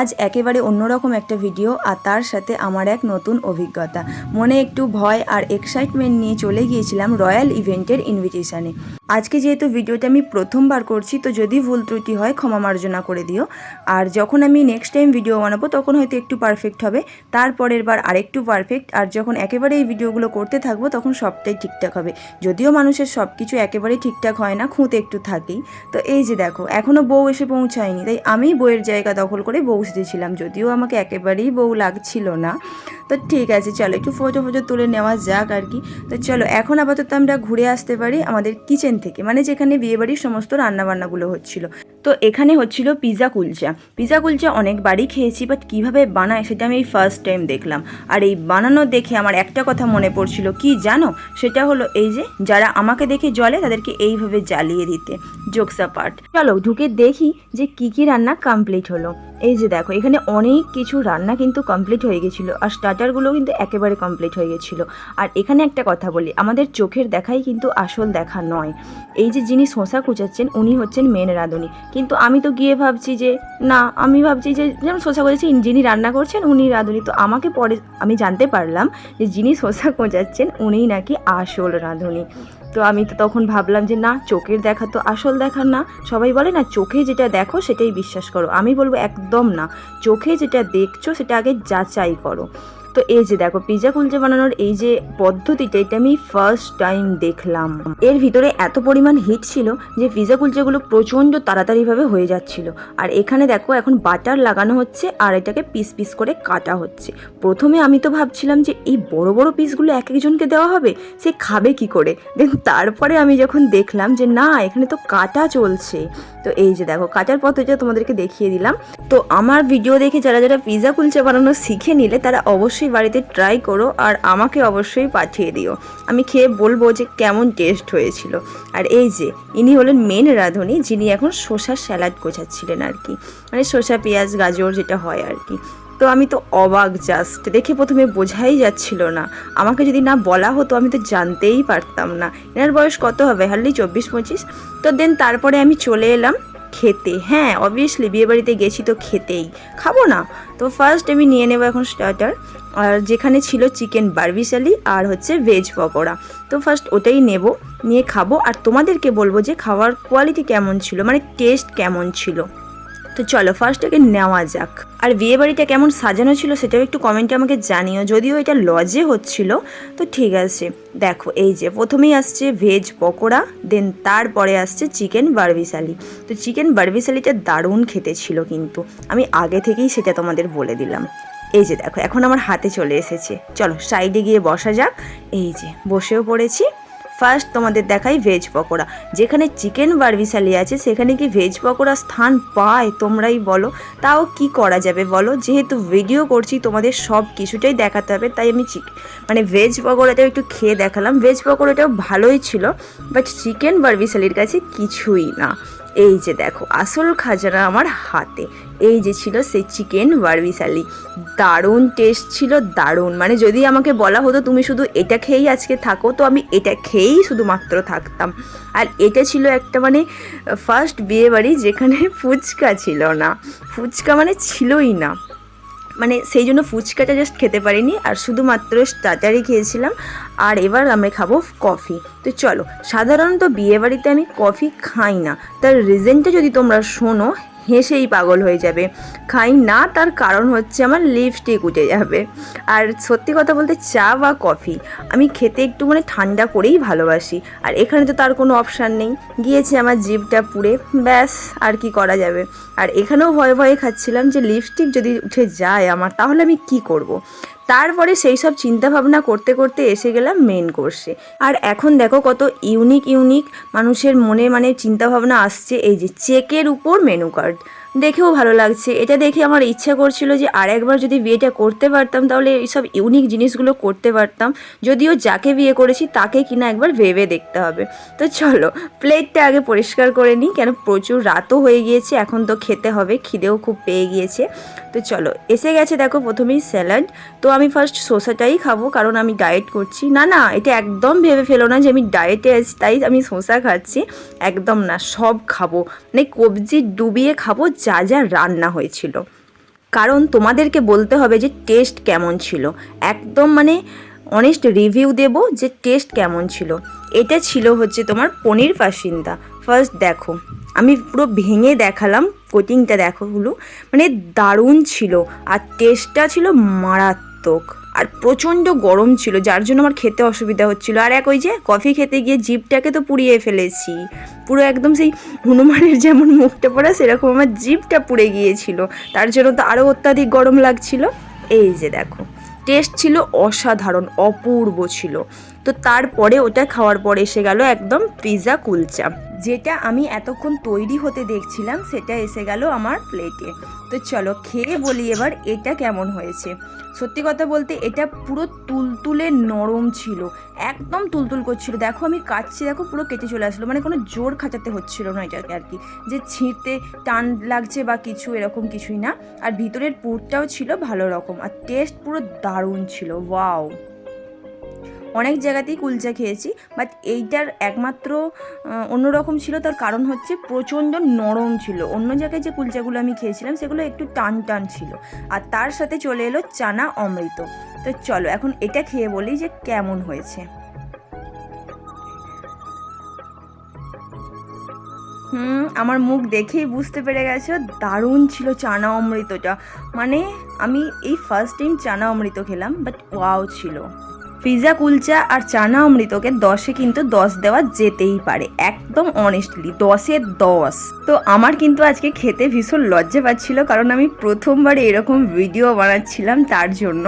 আজ একেবারে অন্যরকম একটা ভিডিও আর তার সাথে আমার এক নতুন অভিজ্ঞতা। মনে একটু ভয় আর এক্সাইটমেন্ট নিয়ে চলে গিয়েছিলাম রয়্যাল ইভেন্টের ইনভিটেশনে আজকে যেহেতু ভিডিওটা আমি প্রথমবার করছি, তো যদি ভুল ত্রুটি হয়, ক্ষমা মার্জনা করে দিও। আর যখন আমি নেক্সট টাইম ভিডিও বানাবো, তখন হয়তো একটু পারফেক্ট হবে। তারপরের বার আরেকটু পারফেক্ট আর যখন একেবারে এই ভিডিওগুলো করতে থাকব, তখন সবটাই ঠিকঠাক হবে। যদিও মানুষের সব কিছু একেবারেই ঠিকঠাক হয় না, খুঁতে একটু থাকেই। তো এই যে দেখো এখনও বউ এসে পৌঁছায়নি, তাই আমি বউয়ের জায়গা দখল করে বউ সেজেছিলাম যদিও আমাকে একেবারেই বউ লাগছিল না। তো ঠিক আছে, চলো একটু ফটো ফটো তুলে নেওয়া যাক আর কি। তো চলো, এখন আপাতত আমরা ঘুরে আসতে পারি আমাদের কিচেন থেকে মানে যেখানে বিয়েবাড়ির সমস্ত রান্নাবান্নাগুলো হচ্ছিল। তো এখানে হচ্ছিল পিজা কুলচা। পিজা কুলচা অনেকবারই খেয়েছি বাট কীভাবে বানায় সেটা আমি এই ফার্স্ট টাইম দেখলাম। আর এই বানানো দেখে আমার একটা কথা মনে পড়ছিল, কি জানো? সেটা হলো এই যে, যারা আমাকে দেখে জলে তাদেরকে এইভাবে জ্বালিয়ে দিতে জোকসা পার্ট চলো ঢুকে দেখি যে কি কি রান্না কমপ্লিট হলো। এই যে দেখো, এখানে অনেক কিছু রান্না কিন্তু কমপ্লিট হয়ে গেছিল, আর স্টার্টারগুলো কিন্তু একেবারে কমপ্লিট হয়ে গেছিল। আর এখানে একটা কথা বলি, আমাদের চোখের দেখাই কিন্তু আসল দেখা নয়। এই যে যিনি শশা কুচাচ্ছেন, উনি হচ্ছেন মেন রাঁধুনি। কিন্তু আমি তো গিয়ে ভাবছি যে, না, আমি ভাবছি যে, যেমন শশা কুচাচ্ছি, যিনি রান্না করছেন উনি রাঁধুনি। তো আমাকে পরে আমি জানতে পারলাম যে যিনি শশা কোচাচ্ছেন, উনিই নাকি আসল রাঁধুনি। তো আমি তো তখন ভাবলাম যে, না, চোখের দেখা তো আসল দেখা না। সবাই বলে, না, চোখে যেটা দেখো সেটাই বিশ্বাস করো। আমি বলব, একদম না। চোখে যেটা দেখছ সেটা আগে যাচাই করো। তো এই যে দেখো পিজা কুলচা বানানোর এই যে পদ্ধতিটা, এটা আমি ফার্স্ট টাইম দেখলাম। এর ভিতরে এত পরিমাণ হিট ছিল যে পিজা কুলচাগুলো প্রচণ্ড তাড়াতাড়িভাবে হয়ে যাচ্ছিল। আর এখানে দেখো, এখন বাটার লাগানো হচ্ছে আর এটাকে পিস পিস করে কাটা হচ্ছে। প্রথমে আমি তো ভাবছিলাম যে এই বড় বড় পিসগুলো এক একজনকে দেওয়া হবে? সে খাবে কি করে? দেন তারপরে আমি যখন দেখলাম যে না, এখানে তো কাটা চলছে। তো এই যে দেখো, কাটার পদ্ধতিটা তোমাদেরকে দেখিয়ে দিলাম। তো আমার ভিডিও দেখে যারা যারা পিজা কুলচা বানানো শিখে নিলে তারা অবশ্যই বাড়িতে ট্রাই করো আর আমাকে অবশ্যই পাঠিয়ে দিও। আমি খেয়ে বলব যে কেমন টেস্ট হয়েছিল। আর এই যে, ইনি হলেন মেন রাঁধুনি, যিনি এখন শসা স্যালাড গোছাচ্ছিলেন আর কি। মানে শসা, পেঁয়াজ, গাজর যেটা হয় আর কি। তো আমি তো অবাক জাস্ট দেখে প্রথমে বোঝাই যাচ্ছিল না। আমাকে যদি না বলা হতো, আমি তো জানতেই পারতাম না। এনার বয়স কত হবে? হার্লি চব্বিশ, পঁচিশ? তো দেন তারপরে আমি চলে এলাম খেতে। হ্যাঁ অবভিয়াসলি বিয়েবাড়িতে গেছি তো খেতেই। খাব না? তো ফার্স্ট আমি নিয়ে নেব এখন স্টার্টার আর যেখানে ছিল চিকেন বারবিসালি আর হচ্ছে ভেজ পকোড়া। তো ফার্স্ট ওটাই নেব, নিয়ে খাব। আর তোমাদেরকে বলব যে খাওয়ার কোয়ালিটি কেমন ছিল মানে টেস্ট কেমন ছিল। তো চলো ফার্স্ট একে নেওয়া যাক। আর বিয়ে বাড়িটা কেমন সাজানো ছিল সেটাও একটু কমেন্টে আমাকে জানিও। যদিও এটা লজে হচ্ছিল, তো ঠিক আছে। দেখো, এই যে প্রথমেই আসছে ভেজ পকোড়া দেন তারপরে আসছে চিকেন বারবিসালি। তো চিকেন বারবিসালিটা দারুণ খেতে ছিল কিন্তু। আমি আগে থেকেই সেটা তোমাদের বলে দিলাম। এই যে দেখো, এখন আমার হাতে চলে এসেছে। চলো সাইডে গিয়ে বসা যাক। এই যে, বসেও পড়েছি। ফার্স্ট তোমাদের দেখাই ভেজ পকোড়া। যেখানে চিকেন বারবিসালি আছে, সেখানে কি ভেজ পকোড়া স্থান পায়, তোমরাই বলো। তাও কি করা যাবে বলো? যেহেতু ভিডিও করছি, তোমাদের সব কিছুটাই দেখাতে হবে, তাই আমি চিক মানে ভেজ পকোড়াটাও একটু খেয়ে দেখালাম। ভেজ পকোড়াটাও ভালোই ছিল বাট চিকেন বারবিসালির কাছে কিছুই না। এই যে দেখো, আসল খাজানা আমার হাতে। এই যে ছিল সে চিকেন বারবিসালি দারুণ টেস্ট ছিল, দারুণ। মানে যদি আমাকে বলা হতো তুমি শুধু এটা খেয়েই আজকে থাকো, তো আমি এটা খেয়েই শুধুমাত্র থাকতাম। আর এটা ছিল একটা মানে ফার্স্ট বিয়েবাড়ি যেখানে ফুচকা ছিল না। ফুচকা মানে ছিলই না। মানে সেই জন্য ফুচকাটা জাস্ট খেতে পারিনি, আর শুধুমাত্র স্টার্টারই খেয়েছিলাম, আর এবার আমি খাব কফি তো চলো, সাধারণত বিয়েবাড়িতে আমি কফি খাই না। তার রিজেনটা যদি তোমরা শোনো হেসেই পাগল হয়ে যাবে। খাই না, তার কারণ হচ্ছে আমার লিপস্টিক উঠে যাবে। আর সত্যি কথা বলতে চা বা কফি আমি খেতে একটু মানে ঠান্ডা করেই ভালোবাসি। আর এখানে তো তার কোনো অপশান নেই। গিয়েছে আমার জিভটা পুড়ে, ব্যাস, আর কি করা যাবে? আর এখানেও ভয়ে ভয়ে খাচ্ছিলাম যে লিপস্টিক যদি উঠে যায় আমার, তাহলে আমি কি করব। তারপরে সেই সব চিন্তাভাবনা করতে করতে এসে গেলাম মেন কোর্সে আর এখন দেখো কত ইউনিক ইউনিক মানুষের মনে মানে চিন্তাভাবনা আসছে, এই যে চেকের উপর মেনু কার্ড দেখেও ভালো লাগছে। এটা দেখে আমার ইচ্ছা করছিল যে আর একবার যদি বিয়েটা করতে পারতাম, তাহলে এইসব ইউনিক জিনিসগুলো করতে পারতাম। যদিও যাকে বিয়ে করেছি, তাকে কিনা একবার ভেবে দেখতে হবে। তো চলো প্লেটটা আগে পরিষ্কার করে নিই। কেন প্রচুর রাতও হয়ে গিয়েছে, এখন তো খেতে হবে, খিদেও খুব পেয়ে গিয়েছে। তো চলো, এসে গেছে দেখো প্রথমেই স্যালাড তো আমি ফার্স্ট শসাটাই খাব, কারণ আমি ডায়েট করছি। না না, এটা একদম ভেবে ফেলো না যে আমি ডায়েটে আছি, তাই আমি শসা খাচ্ছি। একদম না, সব খাব। মানে কবজি ডুবিয়ে খাব যা যা রান্না হয়েছিল। কারণ তোমাদেরকে বলতে হবে যে টেস্ট কেমন ছিল। একদম মানে অনেস্ট রিভিউ দেব যে টেস্ট কেমন ছিল। এটা ছিল হচ্ছে তোমার পনির পাসিন্দা। ফার্স্ট দেখো, আমি পুরো ভেঙে দেখালাম কোটিংটা দেখো, হলো। মানে দারুণ ছিল। আর টেস্টটা ছিল মারাত্মক। আর প্রচণ্ড গরম ছিল, যার জন্য আমার খেতে অসুবিধা হচ্ছিল। আর এক ওই যে কফি খেতে গিয়ে জিপটাকে তো পুড়িয়ে ফেলেছি। পুরো একদম সেই হনুমানের যেমন মুখটা পড়া, সেরকম আমার জিপটা পুড়ে গিয়েছিল। তার জন্য তো আরও অত্যাধিক গরম লাগছিল। এই যে দেখো, টেস্ট ছিল অসাধারণ, অপূর্ব ছিল। তো তারপরে ওটা খাওয়ার পর এসে গেল একদম পিৎজা কুলচা। যেটা আমি এতক্ষণ তৈরি হতে দেখছিলাম, সেটা এসে গেল আমার প্লেটে। তো চলো খেয়ে বলি এবার এটা কেমন হয়েছে। সত্যি কথা বলতে এটা পুরো তুলতুলে নরম ছিল, একদম তুলতুল করছিল। দেখো আমি কাটছি, দেখো পুরো কেটে চলে আসলো মানে কোনো জোর খাঁচাতে হচ্ছিল না এটাকে আর কি। যে ছিঁড়তে টান লাগছে বা কিছু এরকম কিছুই না, আর ভিতরের পুরটাও ছিল ভালো রকম, আর টেস্ট পুরো দারুণ ছিল ওয়াও অনেক জায়গাতেই কুলচা খেয়েছি বাট এইটার একমাত্র অন্যরকম ছিল, তার কারণ হচ্ছে প্রচণ্ড নরম ছিল। অন্য জায়গায় যে কুলচাগুলো আমি খেয়েছিলাম, সেগুলো একটু টান টান ছিল। আর তার সাথে চলে এলো চানা অমৃত। তো চলো, এখন এটা খেয়ে বলি যে কেমন হয়েছে। হুম, আমার মুখ দেখেই বুঝতে পেরে গেছো, দারুণ ছিল চানা অমৃতটা। মানে আমি এই ফার্স্ট টাইম চানা অমৃত খেলাম বাট ওয়াও ছিল। পিৎজা কুলচা আর চানা অমৃতকে দশে কিন্তু দশ দেওয়া যেতেই পারে। একদম অনেস্টলি দশে দশ। তো আমার কিন্তু আজকে খেতে ভীষণ লজ্জা পাচ্ছিল, কারণ আমি প্রথমবার এরকম ভিডিও বানাচ্ছিলাম তার জন্য।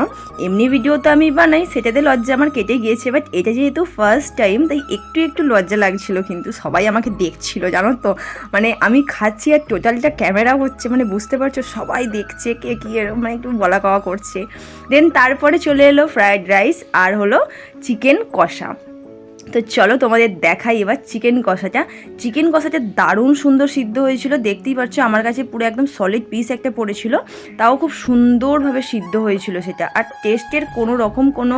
এমনি ভিডিও তো আমি বানাই, সেটাতে লজ্জা আমার কেটে গিয়েছে বাট এটা যেহেতু ফার্স্ট টাইম তাই একটু একটু লজ্জা লাগছিল কিন্তু সবাই আমাকে দেখছিল, জানো তো? মানে আমি খাচ্ছি আর টোটালটা ক্যামেরা হচ্ছে মানে বুঝতে পারছ, সবাই দেখছে কে কী এরকম মানে একটু বলা কওয়া করছে। দেন তারপরে চলে এলো ফ্রায়েড রাইস আর হলো চিকেন কষা। তো চলো তোমাদের দেখাই এবার চিকেন কষাটা। চিকেন কষাটা দারুণ সুন্দর সিদ্ধ হয়েছিল, দেখতেই পাচ্ছ আমার কাছে পুরো একদম সলিড পিস একটা পড়েছিল, তাও খুব সুন্দরভাবে সিদ্ধ হয়েছিল সেটা। আর টেস্টের কোনো রকম কোনো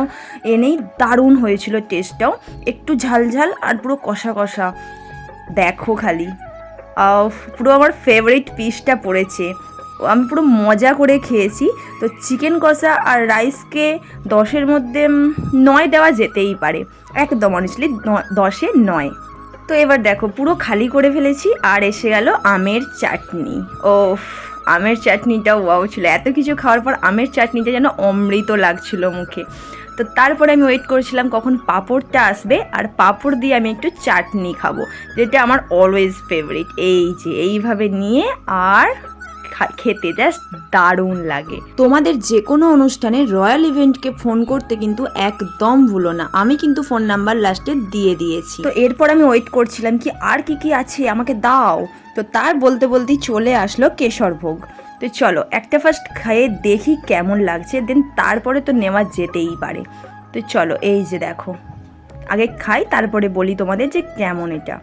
এ নেই, দারুণ হয়েছিল টেস্টটাও একটু ঝাল ঝাল আর পুরো কষা কষা। দেখো খালি। পুরো আমার ফেভারিট পিসটা পড়েছে। আমি পুরো মজা করে খেয়েছি। তো চিকেন কষা আর রাইসকে দশের মধ্যে নয় দেওয়া যেতেই পারে। একদম অনেস্টলি দশে নয়। তো এবার দেখো, পুরো খালি করে ফেলেছি আর এসে গেল আমের চাটনি। ও আমের চাটনিটা ওয়াও ছিল। এত কিছু খাওয়ার পর আমের চাটনিটা যেন অমৃত লাগছিল মুখে। তো তারপরে আমি ওয়েট করেছিলাম কখন পাঁপড়টা আসবে আর পাঁপড় দিয়ে আমি একটু চাটনি খাব, যেটা আমার অলওয়েজ ফেভারিট এই যে, এইভাবে নিয়ে আর খেতে জাস্ট দারুণ লাগে। তোমাদের যে কোনো অনুষ্ঠানে রয়্যাল ইভেন্টকে ফোন করতে কিন্তু একদম ভুলো না। আমি কিন্তু ফোন নাম্বার লাস্টে দিয়ে দিয়েছি। তো এরপর আমি ওয়েট করছিলাম কি আর কি কি আছে, আমাকে দাও। তো তার বলতে বলতেই চলে আসলো কেশরভোগ। তো চলো, একটা ফার্স্ট খেয়ে দেখি কেমন লাগছে দেন তারপরে তো নেওয়া যেতেই পারে। তো চলো, এই যে দেখো। আগে খাই, তারপরে বলি তোমাদের যে কেমন এটা।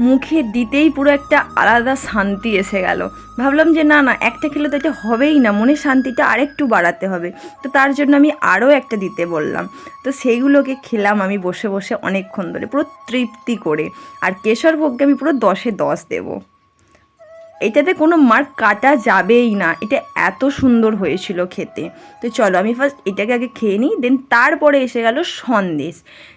মুখে দিতেই পুরো একটা আলাদা শান্তি এসে গেল। ভাবলাম যে না না, একটা খেলে তো এটা হবেই না মনে শান্তিটা আরেকটু বাড়াতে হবে। তো তার জন্য আমি আরও একটা দিতে বললাম। তো সেইগুলোকে খেলাম আমি বসে বসে অনেকক্ষণ ধরে, পুরো তৃপ্তি করে। আর কেশরভোগকে আমি পুরো দশে দশ দেবো। এটাতে কোনো মার্ক কাটা যাবেই না। এটা এত সুন্দর হয়েছিল খেতে। তো চলো, আমি ফার্স্ট এটাকে আগে খেয়ে নিই দেন তারপরে এসে গেল সন্দেশ,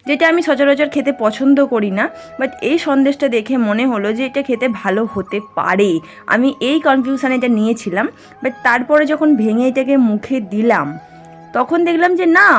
যেটা আমি সচরাচর খেতে পছন্দ করি না বাট এই সন্দেশটা দেখে মনে হলো যে এটা খেতে ভালো হতে পারে। আমি এই কনফিউশানে এটা নিয়েছিলাম বাট তারপরে যখন ভেঙে এটাকে মুখে দিলাম, তখন দেখলাম যে না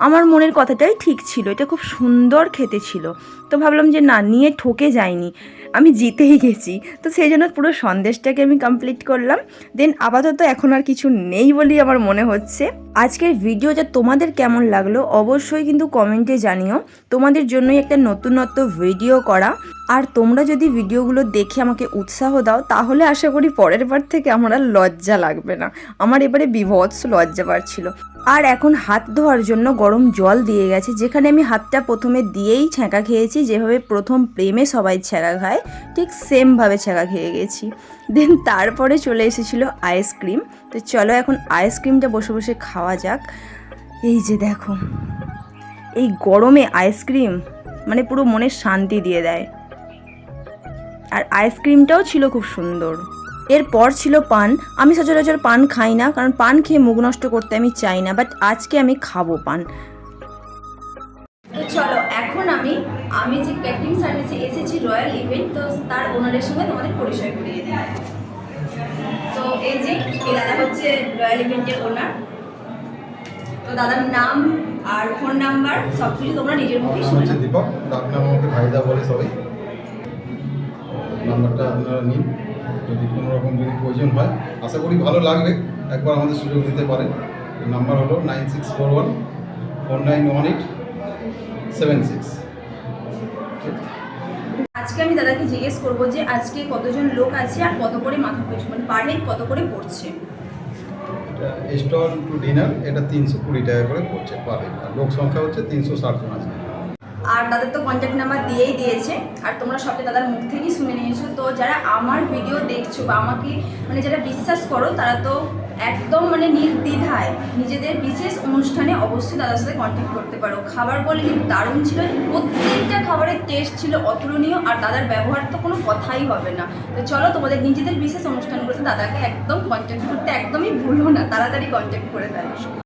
আমার মনের কথাটাই ঠিক ছিল, এটা খুব সুন্দর খেতে ছিল। তো ভাবলাম যে না, নিয়ে ঠকে যায়নি আমি জিতেই গেছি। তো সেই জন্য পুরো সন্দেশটাকে আমি কমপ্লিট করলাম। দেন আপাতত এখন আর কিছু নেই বলেই আমার মনে হচ্ছে। আজকের ভিডিওটা তোমাদের কেমন লাগল অবশ্যই কিন্তু কমেন্টে জানিও। তোমাদের জন্যই একটা নতুনত্ব ভিডিও করা। আর তোমরা যদি ভিডিওগুলো দেখে আমাকে উৎসাহ দাও, তাহলে আশা করি পরের বার থেকে আমার আর লজ্জা লাগবে না। আমার এবারে বিভৎস লজ্জা পাচ্ছিল। আর এখন হাত ধোয়ার জন্য গরম জল দিয়ে গেছে, যেখানে আমি হাতটা প্রথমে দিয়েই ছ্যাঁকা খেয়েছি, যেভাবে প্রথম প্রেমে সবাই ছ্যাঁকা খায়, ঠিক সেমভাবে ছ্যাঁকা খেয়ে গেছি। দেন তারপরে চলে এসেছিল আইসক্রিম তো চলো এখন আইসক্রিমটা বসে বসে খাওয়া যাক। এই যে দেখো, এই গরমে আইসক্রিম মানে পুরো মনে শান্তি দিয়ে দেয়। আর আইসক্রিমটাও ছিল খুব সুন্দর। এরপর ছিল পান। আমি সচরাচর পান খাই না কারণ পান খেয়ে মুখ নষ্ট করতে আমি চাই না বাট আজকে আমি খাব পান। চলো এখন আমি আমি যে ক্যাটারিং সার্ভিসে এসেছি রয়্যাল ইভেন্ট তো তার ওনারের সঙ্গে তোমাদের পরিচয় করিয়ে দিই। তো এই যে এই দাদা হচ্ছে রয়্যাল ইভেন্টের ওনার তো দাদার নাম আর ফোন নাম্বার সব কিছু তোমরা নিজের মুখেই নাম শুনে হচ্ছে নাও। দীপক ডাক নাম আমাকে ভাইদা বলে সবাই। নাম্বারটা আপনারা নিন। যদি কোনো রকম যদি প্রয়োজন হয় আশা করি ভালো লাগবে। একবার আমাদের সুযোগ দিতে পারেন। নাম্বার হলো nine six four one four nine one eight seven six. আজকে আমি দাদাকে জিজ্ঞেস করব যে আজকে কতজন লোক আছে আর কত করে মাথা পিছু মানে পার হেড কত করে পড়ছে? এটা স্টল টু ডিনার এটা তিনশো কুড়ি টাকা করে পড়ছে পার হেড আর লোক সংখ্যা হচ্ছে তিনশো ষাট জন আছে আর দাদার তো কন্ট্যাক্ট নাম্বার দিয়েই দিয়েছে। আর তোমরা সবটা দাদার মুখ থেকেই শুনে নিয়েছো। তো যারা আমার ভিডিও দেখছ বা আমাকে মানে যারা বিশ্বাস করো, তারা তো একদম মানে নির্দ্বিধায় নিজেদের বিশেষ অনুষ্ঠানে অবশ্যই দাদার সাথে কন্ট্যাক্ট করতে পারো। খাবার বলে কিন্তু দারুণ ছিল। প্রত্যেকটা খাবারের টেস্ট ছিল অতুলনীয় আর দাদার ব্যবহার তো কোনো কথাই হবে না। তো চলো তোমাদের নিজেদের বিশেষ অনুষ্ঠানগুলোতে দাদাকে একদম কন্ট্যাক্ট করতে একদমই ভুলো না। তাড়াতাড়ি কন্ট্যাক্ট করে ফেলো।